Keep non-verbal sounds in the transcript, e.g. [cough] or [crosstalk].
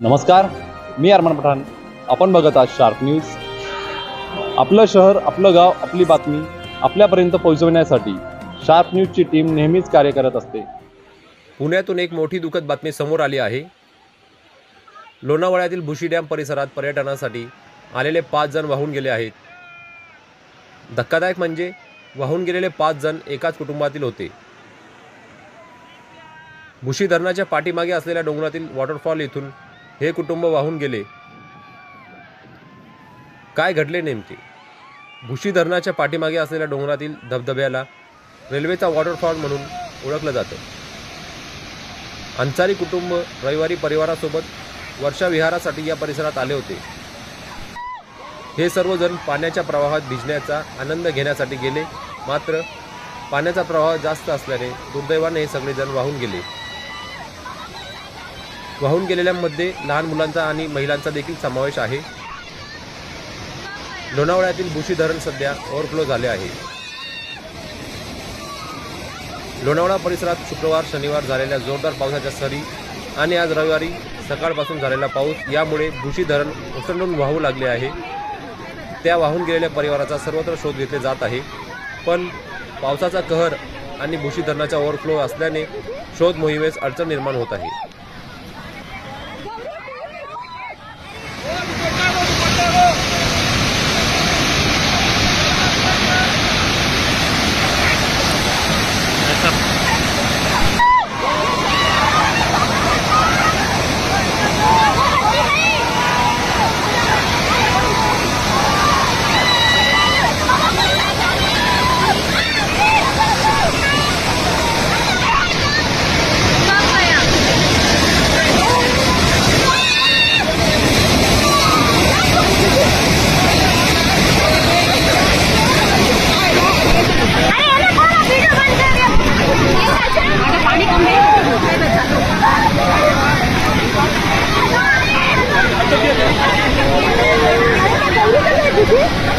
नमस्कार मी अरमान पठाण. आपण बघत आहात शार्प न्यूज. आपलं शहर आपलं गाव आपली बातमी आपल्यापर्यंत पोहोचवण्यासाठी शार्प न्यूजची टीम नेहमीच कार्य करत असते. पुण्यातून एक मोठी दुःखद बातमी समोर आली आहे. लोणावळ्यातील भुशी डॅम परिसरात पर्यटनासाठी आलेले पाच जण वाहून गेले आहेत. धक्कादायक म्हणजे वाहून गेलेले पाच जण एकाच कुटुंबातील होते. भुशी धरणाच्या पाठीमागे असलेल्या डोंगरातील वॉटरफॉल येथून हे कुटुंब वाहून गेले. काय घडले नेमके? भुशी धरणाच्या पाठीमागे असलेल्या डोंगरातील धबधब्याला रेल्वेचा वॉटरफॉल म्हणून ओळखलं जातं. अन्सारी कुटुंब रविवारी परिवारासोबत वर्षाविहारासाठी या परिसरात आले होते. हे सर्वजण पाण्याच्या प्रवाहात भिजण्याचा आनंद घेण्यासाठी गेले मात्र पाण्याचा प्रवाह जास्त असल्याने दुर्दैवाने हे सगळेजण वाहून गेले. वाहून गेलेल्यांमध्ये लहान मुलांचा आणि महिलांचा देखील समावेश आहे. लोणावळ्यातील बुशी धरण सध्या ओव्हरफ्लो झाले आहे. लोणावळा परिसरात शुक्रवार शनिवार झालेल्या जोरदार पावसाच्या सरी आणि आज रविवारी सकाळपासून झालेला पाऊस यामुळे भुशी धरण ओसंडून वाहू लागले आहे. त्या वाहून गेलेल्या परिवाराचा सर्वत्र शोध घेतले जात आहे. पण पावसाचा कहर आणि भुशी धरणाचा ओव्हरफ्लो असल्याने शोध मोहिमेस अडचण निर्माण होत आहे. Mm-hmm. [laughs]